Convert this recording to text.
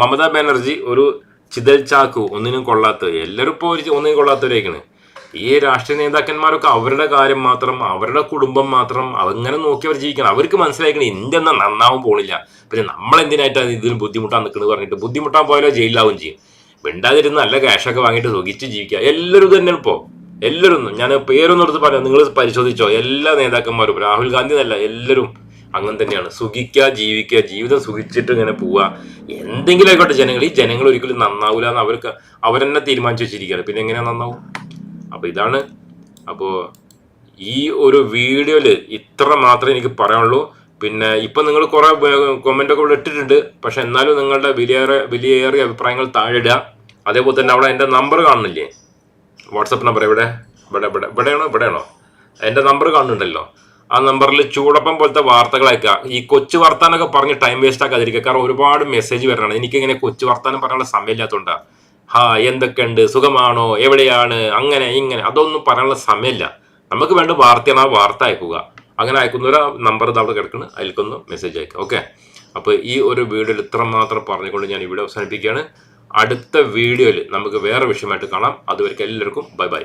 മമതാ ബാനർജി ഒരു ചിതൽ ചാക്കു ഒന്നിനും കൊള്ളാത്ത എല്ലാവരും ഇപ്പോൾ ഒരു ഒന്നിനും കൊള്ളാത്തവരേക്കാണ് ഈ രാഷ്ട്രീയ നേതാക്കന്മാരൊക്കെ അവരുടെ കാര്യം മാത്രം അവരുടെ കുടുംബം മാത്രം അതങ്ങനെ നോക്കി അവർ ജീവിക്കണം. അവർക്ക് മനസ്സിലാക്കണം ഇന്ത്യ എന്നാ നന്നാവും പോണില്ല. പിന്നെ നമ്മൾ എന്തിനായിട്ടാണ് ഇതിൽ ബുദ്ധിമുട്ടാൻ നിൽക്കുന്നത് പറഞ്ഞിട്ട് ബുദ്ധിമുട്ടാൻ പോയാലോ ജയിലിലാവും ചെയ്യും. മിണ്ടാതിരുന്ന് നല്ല ക്യാഷൊക്കെ വാങ്ങിയിട്ട് സുഖിച്ച് ജീവിക്കുക. എല്ലാവരും തന്നെ ഇപ്പോൾ എല്ലാവരും ഞാൻ പേരൊന്നും എടുത്ത് പറയാം. നിങ്ങൾ പരിശോധിച്ചോ? എല്ലാ നേതാക്കന്മാരും. രാഹുൽ ഗാന്ധി എന്നല്ല എല്ലാവരും. അങ്ങനെ തന്നെയാണ്. സുഖിക്കുക ജീവിക്കുക ജീവിതം സുഖിച്ചിട്ട് ഇങ്ങനെ പോവുക എന്തെങ്കിലും ആയിക്കോട്ടെ ജനങ്ങൾ ഈ ജനങ്ങൾ ഒരിക്കലും നന്നാവില്ല എന്ന് അവർക്ക് അവരെന്നെ തീരുമാനിച്ചു വെച്ചിരിക്കുകയാണ്. പിന്നെ എങ്ങനെയാണ് നന്നാവും? അപ്പോൾ ഇതാണ്. അപ്പോൾ ഈ ഒരു വീഡിയോയിൽ ഇത്ര മാത്രമേ എനിക്ക് പറയാനുള്ളൂ. പിന്നെ ഇപ്പം നിങ്ങൾ കുറേ കൊമന്റ് ഒക്കെ ഇവിടെ ഇട്ടിട്ടുണ്ട്. പക്ഷെ എന്നാലും നിങ്ങളുടെ വിലയേറെ വിലയേറിയ അഭിപ്രായങ്ങൾ താഴെ അതേപോലെ തന്നെ അവിടെ എന്റെ നമ്പർ കാണുന്നില്ലേ? വാട്സപ്പ് നമ്പർ എവിടെ? ഇവിടെ ഇവിടെ ഇവിടെയാണോ? ഇവിടെയാണോ? എന്റെ നമ്പർ കാണുന്നുണ്ടല്ലോ. ആ നമ്പറിൽ ചൂടപ്പം പോലത്തെ വാർത്തകൾ അയക്കുക. ഈ കൊച്ചു വർത്താനൊക്കെ പറഞ്ഞ് ടൈം വേസ്റ്റ് ആക്കാതിരിക്കുക. കാരണം ഒരുപാട് മെസ്സേജ് വരണം എനിക്കിങ്ങനെ കൊച്ചു വർത്താനം പറയാനുള്ള സമയമില്ലാത്തതുകൊണ്ട് ഹാ എന്തൊക്കെയുണ്ട്? സുഖമാണോ? എവിടെയാണ്? അങ്ങനെ ഇങ്ങനെ. അതൊന്നും പറയാനുള്ള സമയമില്ല. നമുക്ക് വേണ്ട വാർത്തയാണ് ആ വാർത്ത അയക്കുക. അങ്ങനെ അയക്കുന്ന ഒരു നമ്പർ അവിടെ കിടക്കുന്നത് അതിൽക്കൊന്ന് മെസ്സേജ് അയക്കുക. ഓക്കെ അപ്പോൾ ഈ ഒരു വീഡിയോയിൽ ഇത്ര മാത്രം പറഞ്ഞുകൊണ്ട് ഞാൻ ഇവിടെ അവസാനിപ്പിക്കുകയാണ്. അടുത്ത വീഡിയോയിൽ നമുക്ക് വേറെ വിഷയമായിട്ട് കാണാം. അതുവരെ എല്ലാവർക്കും ബൈ ബൈ